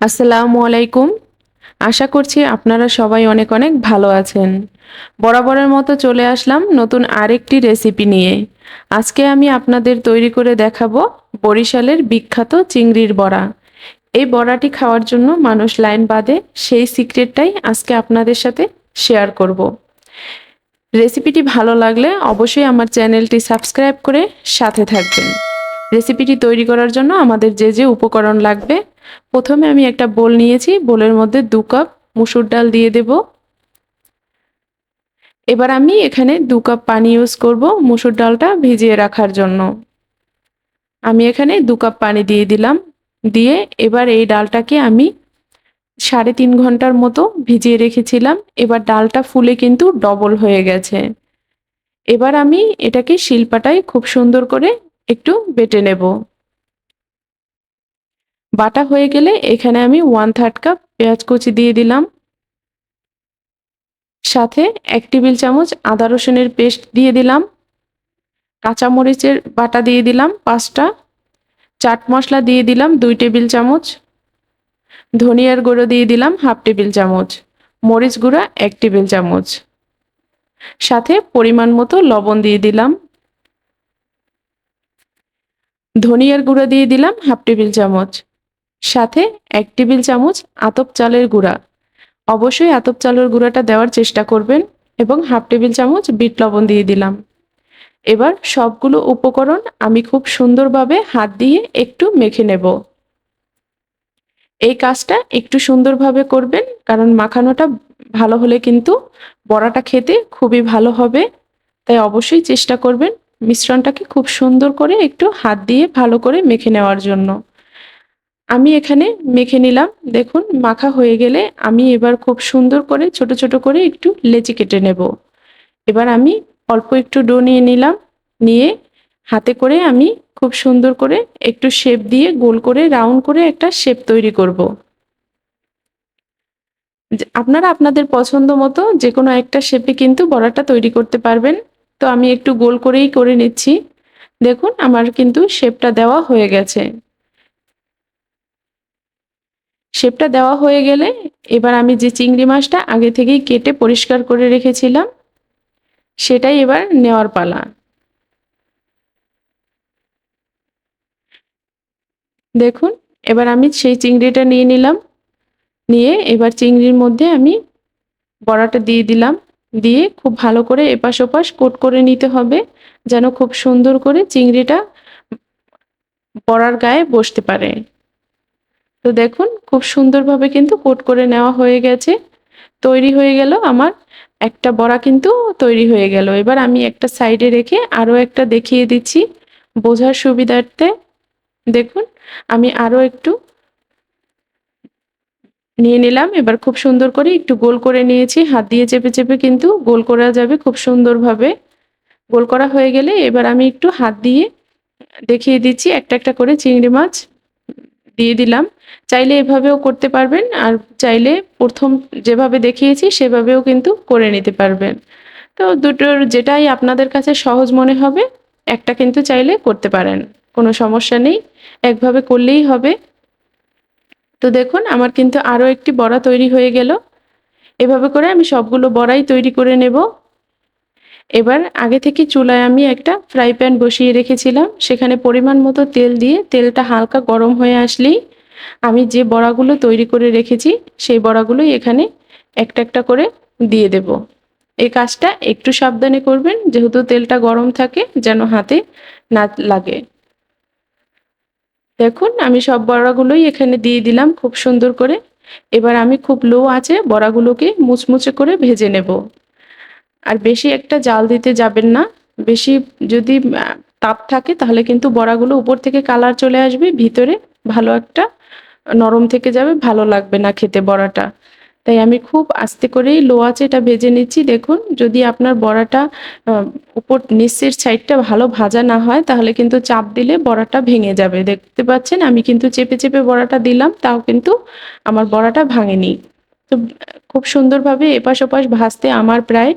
আসসালামু আলাইকুম। আশা করছি আপনারা সবাই অনেক অনেক ভালো আছেন। বরাবরের মতো চলে আসলাম নতুন আরেকটি রেসিপি নিয়ে। আজকে আমি আপনাদের তৈরি করে দেখাবো বরিশালের বিখ্যাত চিংড়ির বড়া। এই বড়াটি খাওয়ার জন্য মানুষ লাইন বাঁধে, সেই সিক্রেটটাই আজকে আপনাদের সাথে শেয়ার করব। রেসিপিটি ভালো লাগলে অবশ্যই আমার চ্যানেলটি সাবস্ক্রাইব করে সাথে থাকবেন। রেসিপিটি তৈরি করার জন্য আমাদের যে যে উপকরণ লাগবে, প্রথমে আমি একটা বোল নিয়েছি। বোলের মধ্যে দু কাপ মুসুর ডাল দিয়ে দেব। এবার আমি এখানে দু কাপ পানি ইউজ করব মুসুর ডালটা ভিজিয়ে রাখার জন্য। আমি এখানে দু কাপ পানি দিয়ে দিলাম। দিয়ে এবার এই ডালটাকে আমি সাড়ে তিন ঘণ্টার মতো ভিজিয়ে রেখেছিলাম। এবার ডালটা ফুলে কিন্তু ডবল হয়ে গেছে। এবার আমি এটাকে শিলপাটায় খুব সুন্দর করে একটু বেটে নেব। বাটা হয়ে গেলে এখানে আমি ওয়ান থার্ড কাপ পেঁয়াজ কুচি দিয়ে দিলাম। সাথে এক টেবিল চামচ আদা রসুনের পেস্ট দিয়ে দিলাম। কাঁচামরিচের বাটা দিয়ে দিলাম পাঁচটা। চাট মশলা দিয়ে দিলাম দুই টেবিল চামচ। ধনিয়ার গুঁড়ো দিয়ে দিলাম হাফ টেবিল চামচ। মরিচ গুঁড়া এক টেবিল চামচ। সাথে পরিমাণ মতো লবণ দিয়ে দিলাম। ধনিয়ার গুঁড়া দিয়ে দিলাম হাফ টেবিল চামচ। সাথে এক টেবিল চামচ আতপ চালের গুঁড়া। অবশ্যই আতপ চালের গুঁড়াটা দেওয়ার চেষ্টা করবেন এবং হাফ টেবিল চামচ বিট লবণ দিয়ে দিলাম। এবার সবগুলো উপকরণ আমি খুব সুন্দরভাবে হাত দিয়ে একটু মেখে নেব। এই কাজটা একটু সুন্দরভাবে করবেন কারণ মাখানোটা ভালো হলে কিন্তু বড়াটা খেতে খুবই ভালো হবে। তাই অবশ্যই চেষ্টা করবেন মিশ্রণটাকে খুব সুন্দর করে একটু হাত দিয়ে ভালো করে মেখে নেওয়ার জন্য। আমি এখানে মেখে নিলাম। দেখুন, মাখা হয়ে গেলে আমি এবার খুব সুন্দর করে ছোট ছোট করে একটু লেচি কেটে নেব। এবার আমি অল্প একটু ডো নিয়ে নিলাম। নিয়ে হাতে করে আমি খুব সুন্দর করে একটু শেপ দিয়ে গোল করে, রাউন্ড করে একটা শেপ তৈরি করব। আপনারা আপনাদের পছন্দ মতো যে কোনো একটা শেপে কিন্তু বড়াটা তৈরি করতে পারবেন। তো আমি একটু গোল করেই করে নিচ্ছি। দেখুন, আমার কিন্তু শেপটা দেওয়া হয়ে গেছে। শেপটা দেওয়া হয়ে গেলে এবার আমি যে চিংড়ি মাছটা আগে থেকেই কেটে পরিষ্কার করে রেখেছিলাম, সেটাই এবার নেওয়ার পালা। দেখুন, এবার আমি সেই চিংড়িটা নিয়ে নিলাম। নিয়ে এবার চিংড়ির মধ্যে আমি বড়াটা দিয়ে দিলাম। দিয়ে খুব ভালো করে এপাশ ওপাশ কোট করে নিতে হবে, যেন খুব সুন্দর করে চিংড়িটা বড়ার গায়ে বসতে পারে। তো দেখুন, খুব সুন্দরভাবে কিন্তু কোট করে নেওয়া হয়ে গেছে। তৈরি হয়ে গেল আমার, একটা বড়া কিন্তু তৈরি হয়ে গেল। এবার আমি একটা সাইডে রেখে আরও একটা দেখিয়ে দিচ্ছি বোঝার সুবিধার্থে। দেখুন, আমি আরও একটু নিয়ে নিলাম। এবার খুব সুন্দর করে একটু গোল করে নিয়েছি। হাত দিয়ে চেপে চেপে কিন্তু গোল করা যাবে খুব সুন্দরভাবে। গোল করা হয়ে গেলে এবার আমি একটু হাত দিয়ে দেখিয়ে দিচ্ছি। একটা একটা করে চিংড়ি মাছ দিয়ে দিলাম। চাইলে এভাবেও করতে পারবেন আর চাইলে প্রথম যেভাবে দেখিয়েছি সেভাবেও কিন্তু করে নিতে পারবেন। তো দুটোর যেটাই আপনাদের কাছে সহজ মনে হবে, একটা কিন্তু চাইলে করতে পারেন। কোনো সমস্যা নেই। একভাবে করলেই হবে। তো দেখুন, আমার কিন্তু আরও একটি বড়া তৈরি হয়ে গেল। এভাবে করে আমি সবগুলো বড়াই তৈরি করে নেব। এবার আগে থেকে চুলায় আমি একটা ফ্রাই প্যান বসিয়ে রেখেছিলাম। সেখানে পরিমাণ মতো তেল দিয়ে তেলটা হালকা গরম হয়ে আসলেই আমি যে বড়াগুলো তৈরি করে রেখেছি, সেই বড়াগুলোই এখানে একটা একটা করে দিয়ে দেব। এই কাজটা একটু সাবধানে করবেন, যেহেতু তেলটা গরম থাকে, যেন হাতে না লাগে। দেখুন, আমি সব বড়াগুলোই এখানে দিয়ে দিলাম খুব সুন্দর করে। এবার আমি খুব লো আছে বড়াগুলোকে মুচমুচে করে ভেজে নেব। আর বেশি একটা জাল দিতে যাবেন না। বেশি যদি তাপ থাকে তাহলে কিন্তু বড়াগুলো উপর থেকে কালার চলে আসবে, ভিতরে ভালো একটা নরম থেকে যাবে, ভালো লাগবে না খেতে বড়াটা। তাই আমি খুব আস্তে করেই লো আছে এটা ভেজে নিচ্ছি। দেখুন, যদি আপনার বড়াটা উপর নিচের সাইডটা ভালো ভাজা না হয়, তাহলে কিন্তু চাপ দিলে বড়াটা ভেঙে যাবে। দেখতে পাচ্ছেন, আমি কিন্তু চেপে চেপে বড়াটা দিলাম, তাও কিন্তু আমার বড়াটা ভাঙেনি। তো, খুব সুন্দরভাবে এপাশ ওপাশ ভাজতে আমার প্রায়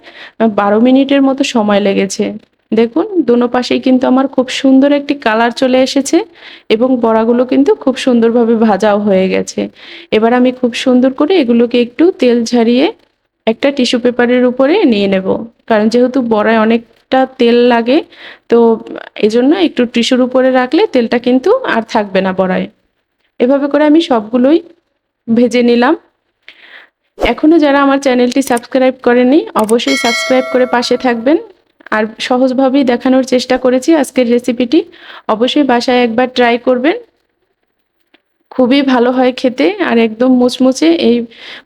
বারো মিনিটের মতো সময় লেগেছে। দেখুন, দুনো পাশেই কিন্তু আমার খুব সুন্দর একটি কালার চলে এসেছে এবং বড়াগুলো কিন্তু খুব সুন্দরভাবে ভাজাও হয়ে গেছে। এবার আমি খুব সুন্দর করে এগুলোকে একটু তেল ঝারিয়ে একটা টিস্যু পেপারের উপরে নিয়ে নেব। কারণ যেহেতু বড়ায় অনেকটা তেল লাগে, তো এজন্য একটু টিস্যুর উপরে রাখলে তেলটা কিন্তু আর থাকবে না বড়ায়। এভাবে করে আমি সবগুলোই ভেজে নিলাম। এখনও যারা আমার চ্যানেলটি সাবস্ক্রাইব করেনি অবশ্যই সাবস্ক্রাইব করে পাশে থাকবেন। আর সহজভাবেই দেখানোর চেষ্টা করেছি আজকের রেসিপিটি অবশ্যই বাসায় একবার ট্রাই করবেন। খুবই ভালো হয় খেতে আর একদম মুচমুচে এই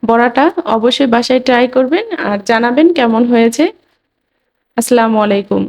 বড়াটা অবশ্যই বাসায় ট্রাই করবেন আর জানাবেন কেমন হয়েছে। আসসালামু আলাইকুম।